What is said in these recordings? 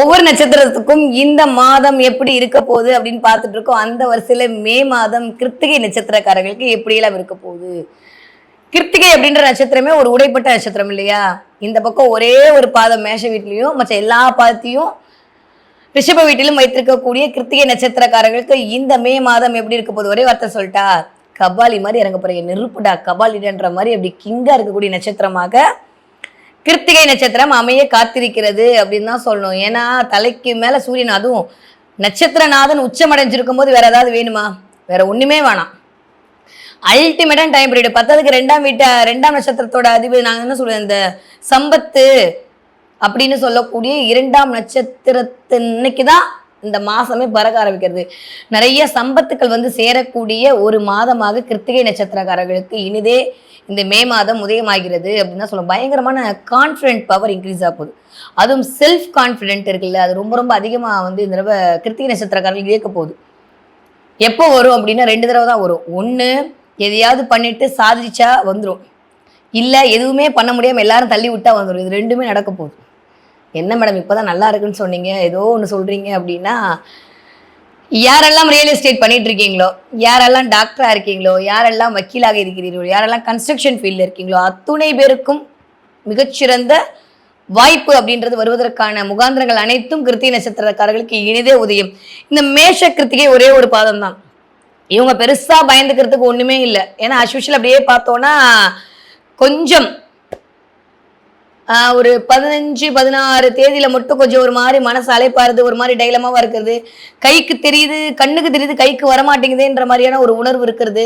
ஒவ்வொரு நட்சத்திரத்துக்கும் இந்த மாதம் எப்படி இருக்க போகுது அப்படின்னு பார்த்துட்டு இருக்கோம். அந்த வரிசையில மே மாதம் கிருத்திகை நட்சத்திரக்காரர்களுக்கு எப்படியெல்லாம் இருக்க போகுது? கிருத்திகை அப்படின்ற நட்சத்திரமே ஒரு உடைப்பட்ட நட்சத்திரம் இல்லையா? இந்த பக்கம் ஒரே ஒரு பாதம் மேஷ வீட்லையும் மற்ற எல்லா பாதத்தையும் ரிஷப வீட்டிலும் வைத்திருக்கக்கூடிய கிருத்திகை நட்சத்திரக்காரர்களுக்கு இந்த மே மாதம் எப்படி இருக்க போகுது? ஒரே வார்த்தை சொல்லிட்டா கபாலி மாதிரி இறங்க போறீங்க. நெருப்புடா கபாலிடன்ற மாதிரி அப்படி கிங்கா இருக்கக்கூடிய நட்சத்திரமாக கிருத்திகை நட்சத்திரம் அமைய காத்திருக்கிறது அப்படின்னு தான் சொல்லணும். ஏன்னா தலைக்கு மேல சூரியன் அதுவும் நட்சத்திரநாதன் உச்சமடைஞ்சிருக்கும் போது வேற ஏதாவது வேணுமா? வேற ஒண்ணுமே வேணாம். அல்டிமேட்டான டைம் பீரியட் பத்ததுக்கு ரெண்டாம் வீட்டை ரெண்டாம் நட்சத்திரத்தோட அதிபதி நாங்கள் என்ன சொல்லுவோம் இந்த சம்பத்து அப்படின்னு சொல்லக்கூடிய இரண்டாம் நட்சத்திரத்து இன்னைக்கு தான் இந்த மாசமே பறக்க ஆரம்பிக்கிறது. நிறைய சம்பத்துக்கள் வந்து சேரக்கூடிய ஒரு மாதமாக கிருத்திகை நட்சத்திரக்காரர்களுக்கு இனிதே இந்த மே மாதம் உதயமாகிறது அப்படின்னு தான் சொல்லுவோம். பயங்கரமான கான்ஃபிடென்ட் பவர் இன்க்ரீஸ் ஆக போகுது. அதுவும் செல்ஃப் கான்ஃபிடென்ட் இருக்குல்ல அது ரொம்ப ரொம்ப அதிகமாக வந்து இந்த தடவை கிருத்திகை நட்சத்திரக்காரர்கள் இயக்க போகுது. எப்போ வரும் அப்படின்னா ரெண்டு தடவை தான் வரும். ஒன்று எதையாவது பண்ணிட்டு சாதிச்சா வந்துடும் இல்லை எதுவுமே பண்ண முடியாமல் எல்லாரும் தள்ளி விட்டா வந்துடும் இது ரெண்டுமே நடக்க போகுது. என்ன மேடம் இப்போதான் நல்லா இருக்குன்னு சொன்னீங்க? ஏதோ ஒன்று சொல்றீங்க அப்படின்னா யாரெல்லாம் ரியல் எஸ்டேட் பண்ணிட்டு இருக்கீங்களோ யாரெல்லாம் டாக்டரா இருக்கீங்களோ யாரெல்லாம் வக்கீலாக இருக்கிறீர்களோ யாரெல்லாம் கன்ஸ்ட்ரக்ஷன் ஃபீல்டில் இருக்கீங்களோ அத்துணை பேருக்கும் மிகச்சிறந்த வாய்ப்பு அப்படின்றது வருவதற்கான முகாந்திரங்கள் அனைத்தும் கிருத்திகை நட்சத்திரக்காரர்களுக்கு இனிதே உதயம். இந்த மேஷ கிருத்திகை ஒரே ஒரு பாதம் தான் இவங்க பெருசா பயந்துக்கிறதுக்கு ஒண்ணுமே இல்லை. ஏன்னா அஸ்விஷல் அப்படியே பார்த்தோன்னா கொஞ்சம் ஒரு பதினஞ்சு பதினாறு தேதியில மட்டும் கொஞ்சம் ஒரு மாதிரி மனசு அலைப்பாருது ஒரு மாதிரி டைலமாவா இருக்கிறது. கைக்கு தெரியுது கண்ணுக்கு தெரியுது கைக்கு வரமாட்டேங்குதுன்ற மாதிரியான ஒரு உணர்வு இருக்கிறது.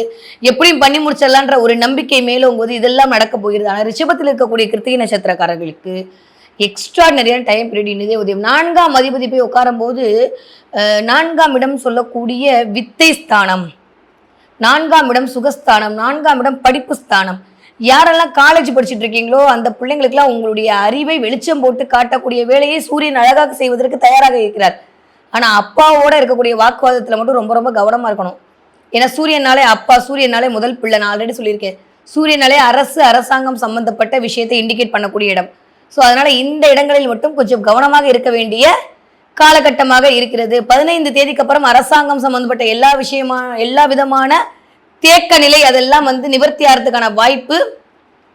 எப்படியும் பண்ணி முடிச்சிடலான்ற ஒரு நம்பிக்கை மேலும்போது இதெல்லாம் நடக்க போகிறது. ஆனால் ரிஷபத்தில் இருக்கக்கூடிய கிருத்திகை நட்சத்திரக்காரர்களுக்கு எக்ஸ்ட்ரா நிறைய டைம் பீரியட் இன்னதே உதயம். நான்காம் அதிபதி போய் உட்காரும் போது நான்காம் இடம் சொல்லக்கூடிய வித்தை ஸ்தானம். நான்காம் இடம் சுகஸ்தானம். நான்காம் இடம் படிப்பு ஸ்தானம். யாரெல்லாம் காலேஜ் படிச்சுட்டு இருக்கீங்களோ அந்த பிள்ளைங்களுக்கெல்லாம் உங்களுடைய அறிவை வெளிச்சம் போட்டு காட்டக்கூடிய வேலையை சூரியன் அழகாக செய்வதற்கு தயாராக இருக்கிறார். ஆனா அப்பாவோட இருக்கக்கூடிய வாக்குவாதத்துல மட்டும் ரொம்ப ரொம்ப கவனமா இருக்கணும். ஏன்னா சூரியனாலே அப்பா சூரியனாலே முதல் பிள்ளை. நான் ஆல்ரெடி சொல்லியிருக்கேன். சூரியனாலே அரசு அரசாங்கம் சம்பந்தப்பட்ட விஷயத்தை இண்டிகேட் பண்ணக்கூடிய இடம். ஸோ அதனால இந்த இடங்களில் மட்டும் கொஞ்சம் கவனமாக இருக்க வேண்டிய காலகட்டமாக இருக்கிறது. பதினைந்து தேதிக்கு அப்புறம் அரசாங்கம் சம்பந்தப்பட்ட எல்லா விஷயமா எல்லா விதமான தேக்க நிலை அதெல்லாம் வந்து நிவர்த்தி ஆகிறதுக்கான வாய்ப்பு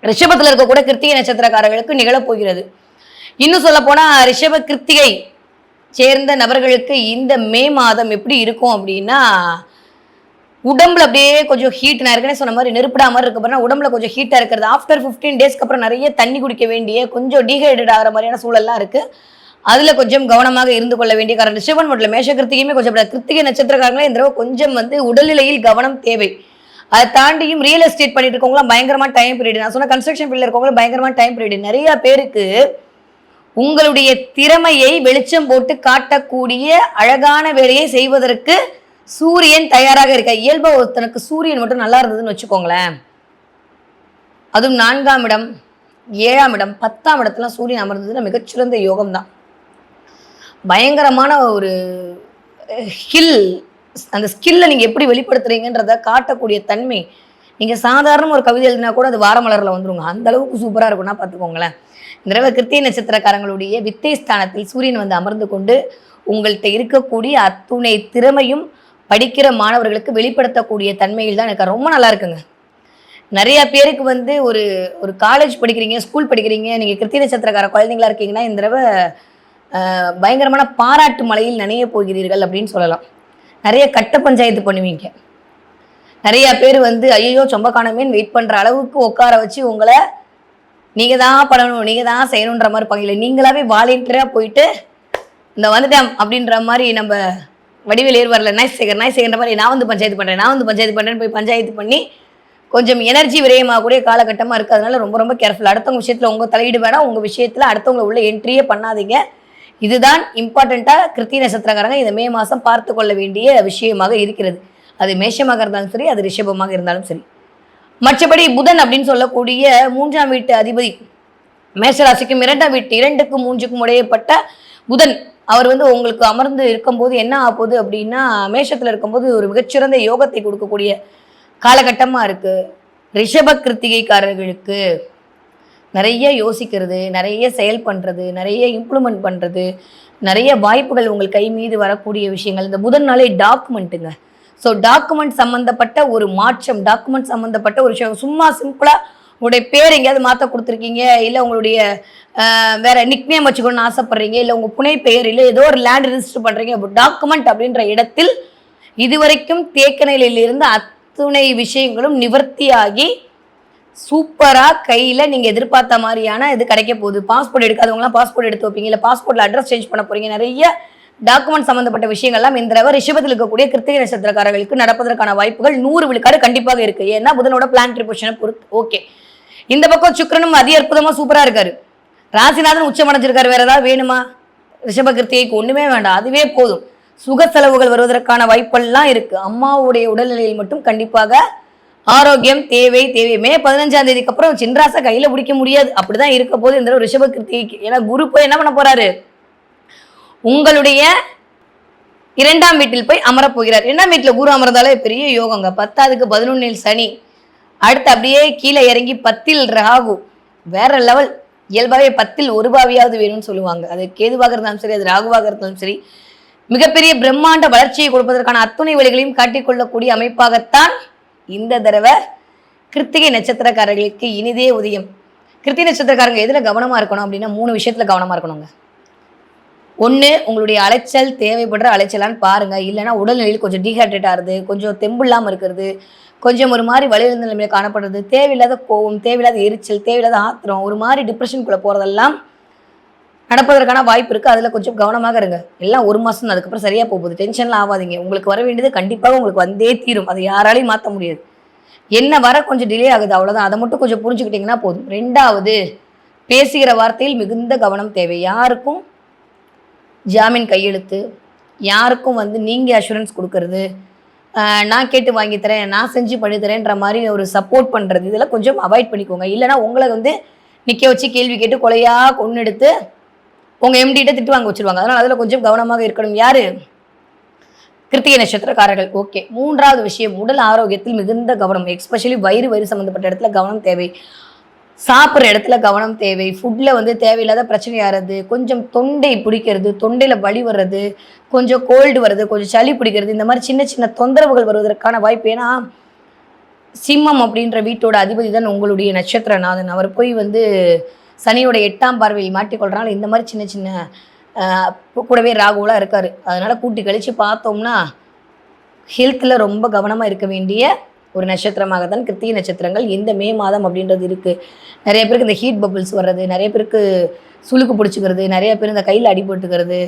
ரிஷபத்தில் இருக்கக்கூட கிருத்திகை நட்சத்திரக்காரர்களுக்கு நிகழப்போகிறது. இன்னும் சொல்ல போனால் ரிஷப கிருத்திகை சேர்ந்த நபர்களுக்கு இந்த மே மாதம் எப்படி இருக்கும் அப்படின்னா உடம்புல அப்படியே கொஞ்சம் ஹீட் நான் ஏற்கனவே சொன்ன மாதிரி நெருப்பிடா மாதிரி இருக்க பாருன்னா உடம்புல கொஞ்சம் ஹீட்டாக இருக்கிறது. ஆஃப்டர் ஃபிஃப்டீன் டேஸ்க்கு அப்புறம் நிறைய தண்ணி குடிக்க வேண்டிய கொஞ்சம் டீஹைட்ரேட் ஆகிற மாதிரியான சூழல்லாம் இருக்கு. அதில் கொஞ்சம் கவனமாக இருந்து கொள்ள வேண்டிய காரணம். ரிஷபன் மட்டும் மேஷ கிருத்திகையுமே கொஞ்சம் கிருத்திகை நட்சத்திரக்காரங்களே இந்த கொஞ்சம் வந்து உடல்நிலையில் கவனம் தேவை. அதை தாண்டியும் ரியல் எஸ்டேட் பண்ணிட்டு இருக்கவங்களாம் பயங்கரமான டைம் பீரியட் நான் சொன்ன கன்ஸ்ட்ரக்ஷன் ஃபீல்டில் இருக்கவங்களும் பயங்கரமான டைம் பீரியட் நிறைய பேருக்கு உங்களுடைய திறமையை வெளிச்சம் போட்டு காட்டக்கூடிய அழகான வேலையை செய்வதற்கு சூரியன் தயாராக இருக்க இயல்பா ஒருத்தனுக்கு சூரியன் மட்டும் நல்லா இருந்ததுன்னு வச்சுக்கோங்களேன். அதுவும் நான்காம் இடம் ஏழாம் இடம் பத்தாம் இடத்துல சூரியன் அமர்ந்ததுன்னா மிகச்சிறந்த யோகம் தான் பயங்கரமான ஒரு ஹில் அந்த ஸ்கில்லை நீங்கள் எப்படி வெளிப்படுத்துறீங்கன்றத காட்டக்கூடிய தன்மை. நீங்கள் சாதாரண ஒரு கவிதை எழுதினா கூட அது வாரமலரில் வந்துருங்க. அந்த அளவுக்கு சூப்பராக இருக்கும்னா பார்த்துக்கோங்களேன் இந்த தடவை கிருத்திய நட்சத்திரக்காரங்களுடைய வித்தை ஸ்தானத்தில் சூரியன் வந்து அமர்ந்து கொண்டு உங்கள்கிட்ட இருக்கக்கூடிய அத்துணை திறமையும் படிக்கிற மாணவர்களுக்கு வெளிப்படுத்தக்கூடிய தன்மையில் தான் எனக்கு ரொம்ப நல்லா இருக்குங்க. நிறைய பேருக்கு வந்து ஒரு ஒரு காலேஜ் படிக்கிறீங்க ஸ்கூல் படிக்கிறீங்க நீங்கள் கிருத்திய நட்சத்திரக்கார குழந்தைங்களா இருக்கீங்கன்னா இந்த தடவை பயங்கரமான பாராட்டு மலையில் நனைய போகிறீர்கள் அப்படின்னு சொல்லலாம். நிறைய கட்ட பஞ்சாயத்து பண்ணுவீங்க. நிறைய பேர் வந்து ஐயோ சொம்ப வெயிட் பண்ணுற அளவுக்கு உட்கார வச்சு உங்களை நீங்கள் தான் பண்ணணும் நீங்கள் தான் செய்யணுன்ற மாதிரி இருப்பாங்க நீங்களாவே வாலண்டியராக போயிட்டு இந்த வந்துட்டேன் அப்படின்ற மாதிரி நம்ம வடிவில் ஏறுவார்ல நாய் சேகர் நாய் சேகர்ன்ற மாதிரி நான் வந்து பஞ்சாயத்து பண்ணுறேன் நான் வந்து பஞ்சாயத்து பண்ணுறேன்னு போய் பஞ்சாயத்து பண்ணி கொஞ்சம் எனர்ஜி விரயமாகக்கூடிய காலகட்டமாக இருக்குது அதனால ரொம்ப ரொம்ப கேர்ஃபுல் அடுத்தவங்க விஷயத்தில் உங்கள் தலையீடு வேணாம் உங்கள் விஷயத்தில் அடுத்தவங்களை உள்ள என்ட்ரியே பண்ணாதீங்க. இதுதான் இம்பார்ட்டண்ட்டாக கிருத்திய நட்சத்திரக்காரங்க இந்த மே மாதம் பார்த்து கொள்ள வேண்டிய விஷயமாக இருக்கிறது. அது மேஷமாக இருந்தாலும் சரி அது ரிஷபமாக இருந்தாலும் சரி. மற்றபடி புதன் அப்படின்னு சொல்லக்கூடிய மூன்றாம் வீட்டு அதிபதி மேஷராசிக்கும் இரண்டாம் வீட்டு இரண்டுக்கும் மூன்றுக்கும் உடையப்பட்ட புதன் அவர் வந்து உங்களுக்கு அமர்ந்து இருக்கும்போது என்ன ஆகுது அப்படின்னா மேஷத்தில் இருக்கும்போது ஒரு மிகச்சிறந்த யோகத்தை கொடுக்கக்கூடிய காலகட்டமாக இருக்குது ரிஷப கிருத்திகைக்காரர்களுக்கு நிறைய யோசிக்கிறது நிறைய செயல் பண்ணுறது நிறைய இம்ப்ளிமெண்ட் பண்ணுறது நிறைய வாய்ப்புகள் உங்கள் கை மீது வரக்கூடிய விஷயங்கள். இந்த புதன் நாளே டாக்குமெண்ட்டுங்க ஸோ டாக்குமெண்ட் சம்மந்தப்பட்ட ஒரு மாற்றம் டாக்குமெண்ட் சம்மந்தப்பட்ட ஒரு விஷயம். சும்மா சிம்பிளாக உங்களுடைய பேர் எங்கேயாவது மாற்ற கொடுத்துருக்கீங்க இல்லை உங்களுடைய வேற நிக்னேம் வச்சுக்கணும்னு ஆசைப்பட்றீங்க இல்லை உங்கள் புனை பெயர் இல்லை ஏதோ ஒரு லேண்ட் ரிஜிஸ்டர் பண்ணுறீங்க டாக்குமெண்ட் அப்படின்ற இடத்தில் இதுவரைக்கும் தேக்க நிலையிலிருந்து அத்துணை விஷயங்களும் நிவர்த்தியாகி சூப்பராக கையில் நீங்கள் எதிர்பார்த்த மாதிரியான இது கிடைக்க போகுது. பாஸ்போர்ட் எடுக்காதவங்களாம் பாஸ்போர்ட் எடுத்து வைப்பீங்க. இல்லை பாஸ்போர்ட்டில் அட்ரஸ் சேஞ்ச் பண்ண போகிறீங்க நிறைய டாக்குமெண்ட் சம்மந்தப்பட்ட விஷயங்கள்லாம் இந்த தடவை ரிஷபத்தில் இருக்கக்கூடிய கிருத்திகை நட்சத்திரக்காரர்களுக்கு நடப்பதற்கான வாய்ப்புகள் நூறு விழுக்காடு கண்டிப்பாக இருக்குது ஏன்னா புதனோட பிளான் ட்ரிபோஷனை பொறுத்து ஓகே இந்த பக்கம் சுக்கரனும் அதி அற்புதமாக சூப்பராக இருக்காரு. ராசிநாதன் உச்சம் அடைஞ்சிருக்காரு வேற ஏதாவது வேணுமா? ரிஷப கிருத்திகைக்கு ஒன்றுமே வேண்டாம். அதுவே போதும். சுக செலவுகள் வருவதற்கான வாய்ப்பெல்லாம் இருக்குது அம்மாவுடைய உடல்நிலையில் மட்டும் கண்டிப்பாக ஆரோக்கியம் தேவை தேவை. மே பதினஞ்சாம் தேதிக்கு அப்புறம் சின்ராசை கையில பிடிக்க முடியாது. அப்படிதான் இருக்க போது இந்த தடவை ரிஷப கிருத்திகைக்கு. ஏன்னா குரு போய் என்ன பண்ண போறாரு? உங்களுடைய இரண்டாம் வீட்டில் போய் அமரப்போகிறார் இரண்டாம் வீட்டில் குரு அமர்ந்தாலே பெரிய யோகங்க. பத்தாவதுக்கு பதினொன்னில் சனி. அடுத்து அப்படியே கீழே இறங்கி பத்தில் ராகு. வேற லெவல் இயல்பாகவே பத்தில் ஒரு பாவியாவது வேணும்னு சொல்லுவாங்க. அது கேதுவாக இருந்தாலும் சரி அது ராகுவாக இருந்தாலும் சரி. மிகப்பெரிய பிரம்மாண்ட வளர்ச்சியை கொடுப்பதற்கான அத்துணை வழிகளையும் காட்டிக்கொள்ளக்கூடிய அமைப்பாகத்தான் இந்த தடவை கிருத்திகை நட்சத்திரக்காரர்களுக்கு இனிதே உதயம். கிருத்திகை நட்சத்திரக்காரங்க எதில் கவனமாக இருக்கணும் அப்படின்னா மூணு விஷயத்தில் கவனமாக இருக்கணுங்க. ஒன்று உங்களுடைய அலைச்சல் தேவைப்படுற அலைச்சலான்னு பாருங்கள் இல்லைன்னா உடல்நிலையில் கொஞ்சம் டீஹைட்ரேட் ஆகுது கொஞ்சம் தெம்பு இல்லாமல் இருக்கிறது கொஞ்சம் ஒரு மாதிரி வலியுறுந்த நிலைமையில் காணப்படுறது தேவையில்லாத கோவம் தேவையில்லாத எரிச்சல் தேவையில்லாத ஆத்திரம் ஒரு மாதிரி டிப்ரெஷனுக்குள்ளே போகிறதெல்லாம் நடப்பதற்கான வாய்ப்பு இருக்குது அதில் கொஞ்சம் கவனமாக இருங்க. எல்லாம் ஒரு மாதம் தான். அதுக்கப்புறம் சரியாக போகுது. டென்ஷன்லாம் ஆகாதீங்க. உங்களுக்கு வர வேண்டியது கண்டிப்பாக உங்களுக்கு வந்தே தீரும். அதை யாராலையும் மாற்ற முடியாது. என்ன வர கொஞ்சம் டிலே ஆகுது அவ்வளோதான் அதை மட்டும் கொஞ்சம் புரிஞ்சுக்கிட்டிங்கன்னா போதும். ரெண்டாவது பேசுகிற வார்த்தையில் மிகுந்த கவனம் தேவை. யாருக்கும் ஜாமீன் கையெழுத்து யாருக்கும் வந்து நீங்கள் அஷூரன்ஸ் கொடுக்கறது நான் கேட்டு வாங்கித்தரேன் நான் செஞ்சு பண்ணித்தரேன்ற மாதிரி ஒரு சப்போர்ட் பண்ணுறது இதெல்லாம் கொஞ்சம் அவாய்ட் பண்ணிக்கோங்க. இல்லைன்னா உங்களை வந்து நிற்க வச்சு கேள்வி கேட்டு கொலையாக கொண்டு எடுத்து உங்கள் எம்டிகிட்ட திட்டு வாங்க வச்சிருவாங்க. அதனால் அதில் கொஞ்சம் கவனமாக இருக்கணும். யார்? கிருத்திகை நட்சத்திரக்காரர்கள். ஓகே மூன்றாவது விஷயம் உடல் ஆரோக்கியத்தில் மிகுந்த கவனம். எஸ்பெஷலி வயிறு வயிறு சம்மந்தப்பட்ட இடத்துல கவனம் தேவை. சாப்பிட்ற இடத்துல கவனம் தேவை. ஃபுட்டில் வந்து தேவையில்லாத பிரச்சனை ஆகிறது கொஞ்சம் தொண்டை பிடிக்கிறது தொண்டையில் வலி வர்றது கொஞ்சம் கோல்டு வர்றது கொஞ்சம் சளி பிடிக்கிறது இந்த மாதிரி சின்ன சின்ன தொந்தரவுகள் வருவதற்கான வாய்ப்பு. ஏன்னா சிம்மம் அப்படின்ற வீட்டோட அதிபதி தான் உங்களுடைய நட்சத்திரநாதன். அவர் போய் வந்து சனியோட எட்டாம் பார்வையில் மாட்டிக்கொள்றனால இந்த மாதிரி சின்ன சின்ன கூடவே ராகுலாம் இருக்காரு. அதனால கூட்டி கழிச்சு பார்த்தோம்னா ஹெல்த்தில் ரொம்ப கவனமாக இருக்க வேண்டிய ஒரு நட்சத்திரமாக தான் கிருத்திகை நட்சத்திரங்கள் இந்த மே மாதம் அப்படின்றது இருக்குது நிறைய பேருக்கு இந்த ஹீட் பபிள்ஸ் வர்றது நிறைய பேருக்கு சுளுக்கு பிடிச்சிக்கிறது நிறைய பேர் இந்த கையில் அடிபட்டுக்கிறது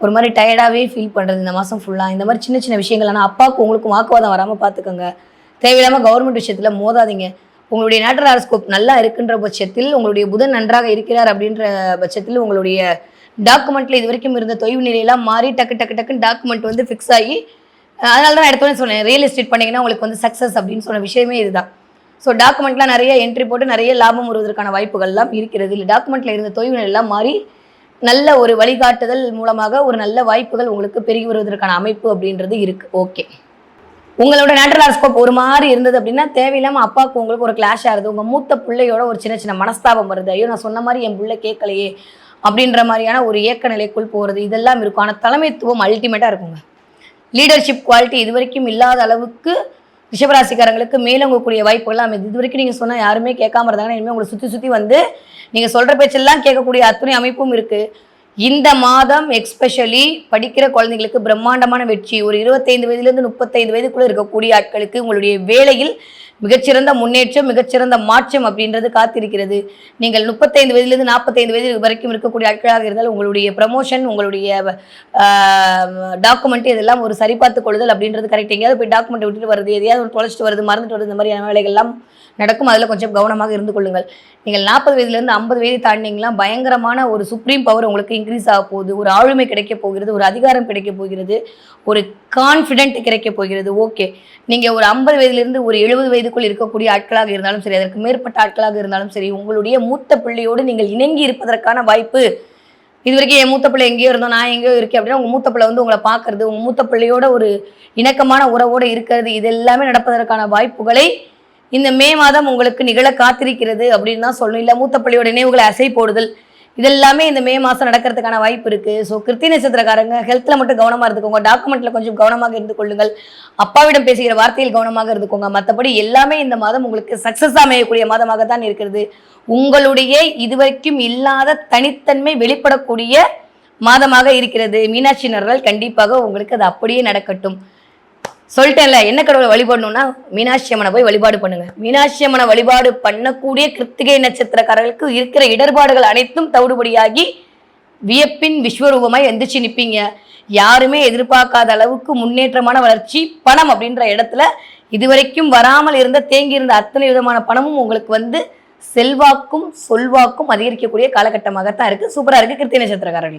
ஒரு மாதிரி டயர்டாகவே ஃபீல் பண்ணுறது இந்த மாதம் ஃபுல்லாக இந்த மாதிரி சின்ன சின்ன விஷயங்கள். ஆனால் அப்பாவுக்கு உங்களுக்கு வாக்குவாதம் வராமல் பார்த்துக்கோங்க. தேவையில்லாமல் கவர்மெண்ட் விஷயத்தில் மோதாதீங்க. உங்களுடைய நேட்டர் ஹாரோஸ்கோப் நல்லா இருக்குன்ற பட்சத்தில் உங்களுடைய புதன் நன்றாக இருக்கிறார் அப்படின்ற பட்சத்தில் உங்களுடைய டாக்குமெண்ட்டில் இது வரைக்கும் இருந்த தொய்வு நிலையெல்லாம் மாறி டக்கு டக்கு டக்குன்னு டாக்குமெண்ட் வந்து ஃபிக்ஸ் ஆகி அதனால தான் நான் சொன்னேன் ரியல் எஸ்டேட் பண்ணிங்கன்னா உங்களுக்கு வந்து சக்ஸஸ் அப்படின்னு சொன்ன விஷயமே இதுதான். ஸோ டாக்குமெண்ட்லாம் நிறைய என்ட்ரி போட்டு நிறைய லாபம் வருவதற்கான வாய்ப்புகள்லாம் இருக்கிறது. இல்லை டாக்குமெண்ட்டில் இருந்த தொய்வு நிலையெல்லாம் மாறி நல்ல ஒரு வழிகாட்டுதல் மூலமாக ஒரு நல்ல வாய்ப்புகள் உங்களுக்கு பெருகி வருவதற்கான அமைப்பு அப்படின்றது இருக்குது ஓகே உங்களோட நேட்டரல் ஹாரோஸ்கோப் ஒரு மாதிரி இருந்தது அப்படின்னா தேவையில்லாமல் அப்பாவுக்கு உங்களுக்கு ஒரு கிளாஷ் ஆகுது உங்கள் மூத்த பிள்ளையோட ஒரு சின்ன சின்ன மனஸ்தாபம் வருது. ஐயோ நான் சொன்ன மாதிரி என் பிள்ளை கேட்கலையே அப்படின்ற மாதிரியான ஒரு ஏக்க நிலைக்குள் போகிறது இதெல்லாம் இருக்கும். ஆனால் தலைமைத்துவம் அல்டிமேட்டாக இருக்குங்க. லீடர்ஷிப் குவாலிட்டி இது வரைக்கும் இல்லாத அளவுக்கு ரிஷபராசிக்காரங்களுக்கு மேலோங்கக்கூடிய வாய்ப்புகள்லாம் அமைது. இது வரைக்கும் நீங்கள் சொன்னால் யாருமே கேட்காம இருந்தாங்கன்னா இனிமேல் உங்களை சுற்றி சுற்றி வந்து நீங்கள் சொல்கிற பேச்செல்லாம் கேட்கக்கூடிய அத்துணை அமைப்பும் இருக்குது இந்த மாதம் எக்ஸ்பெஷலி படிக்கிற குழந்தைங்களுக்கு பிரம்மாண்டமான வெற்றி. ஒரு இருபத்தைந்து வயதுலேருந்து முப்பத்தைந்து வயதுக்குள்ளே இருக்கக்கூடிய ஆட்களுக்கு உங்களுடைய வேலையில் மிகச்சிறந்த முன்னேற்றம் மிகச்சிறந்த மாற்றம் அப்படின்றது காத்திருக்கிறது. நீங்கள் முப்பத்தைந்து வயதிலிருந்து நாற்பத்தைந்து வயது வரைக்கும் இருக்கக்கூடிய ஆட்களாக இருந்தால் உங்களுடைய ப்ரமோஷன் உங்களுடைய டாக்குமெண்ட் இதெல்லாம் ஒரு சரிபார்த்து கொள்ளுதல் அப்படின்றது கரெக்ட் எங்கேயாவது போய் டாக்குமெண்ட் விட்டுட்டு வருது எதையாவது ஒரு தொலைச்சிட்டு வருது மறந்துட்டு வருது இந்த மாதிரியான வேலைகள்லாம் நடக்கும். அதில் கொஞ்சம் கவனமாக இருந்து கொள்ளுங்கள். நீங்கள் நாற்பது வயதுலேருந்து ஐம்பது வயது தாண்டிங்கன்னா பயங்கரமான ஒரு சுப்ரீம் பவர் உங்களுக்கு இன்க்ரீஸ் ஆக போகுது. ஒரு ஆளுமை கிடைக்க போகிறது ஒரு அதிகாரம் கிடைக்க போகிறது ஒரு கான்ஃபிடென்ட் கிடைக்க போகிறது. ஓகே நீங்கள் ஒரு ஐம்பது வயதுலேருந்து ஒரு எழுபது வயது வயதுக்குள் இருக்கக்கூடிய ஆட்களாக இருந்தாலும் சரி அதற்கு மேற்பட்ட ஆட்களாக இருந்தாலும் சரி உங்களுடைய மூத்த பிள்ளையோடு நீங்கள் இணங்கி இருப்பதற்கான வாய்ப்பு. இது வரைக்கும் என் மூத்த பிள்ளை எங்கேயோ இருந்தோம் நான் எங்கேயோ இருக்கேன் அப்படின்னா உங்கள் மூத்த பிள்ளை வந்து உங்களை பார்க்கறது உங்கள் மூத்த பிள்ளையோட ஒரு இணக்கமான உறவோடு இருக்கிறது இது எல்லாமே நடப்பதற்கான வாய்ப்புகளை இந்த மே மாதம் உங்களுக்கு நிகழ காத்திருக்கிறது அப்படின்னு தான் சொல்லணும். இல்லை மூத்த பிள்ளையோட நினைவுகளை அசை போடுதல் இதெல்லாமே இந்த மே மாதம் நடக்கிறதுக்கான வாய்ப்பு இருக்குது ஸோ கிருத்தி நட்சத்திரக்காரங்க ஹெல்த்தில் மட்டும் கவனமாக இருந்துக்கோங்க. டாக்குமெண்ட்டில் கொஞ்சம் கவனமாக இருந்து கொள்ளுங்கள். அப்பாவிடம் பேசுகிற வார்த்தையில் கவனமாக இருந்துக்கோங்க. மற்றபடி எல்லாமே இந்த மாதம் உங்களுக்கு சக்ஸஸ் அமையக்கூடிய மாதமாக தான் இருக்கிறது. உங்களுடைய இதுவரைக்கும் இல்லாத தனித்தன்மை வெளிப்படக்கூடிய மாதமாக இருக்கிறது. மீனாட்சி நர்கள் கண்டிப்பாக உங்களுக்கு அது அப்படியே நடக்கட்டும். சொல்லிட்டேன்ல என்ன கடவுளை வழிபடணும்னா மீனாட்சி அம்மனை போய் வழிபாடு பண்ணுங்க. மீனாட்சி அம்மனை வழிபாடு பண்ணக்கூடிய கிருத்திகை நட்சத்திரக்காரர்களுக்கு இருக்கிற இடர்பாடுகள் அனைத்தும் தவிடுபடியாகி வியப்பின் விஸ்வரூபமாய் எந்திரிச்சு நிற்பீங்க யாருமே எதிர்பார்க்காத அளவுக்கு முன்னேற்றமான வளர்ச்சி பணம் அப்படின்ற இடத்துல இதுவரைக்கும் வராமல் இருந்த தேங்கி இருந்த அத்தனை விதமான பணமும் உங்களுக்கு வந்து செல்வாக்கும் சொல்வாக்கும் அதிகரிக்கக்கூடிய காலகட்டமாகத்தான் இருக்கு. சூப்பரா இருக்கு கிருத்திகை நட்சத்திரக்காரர்களுக்கு.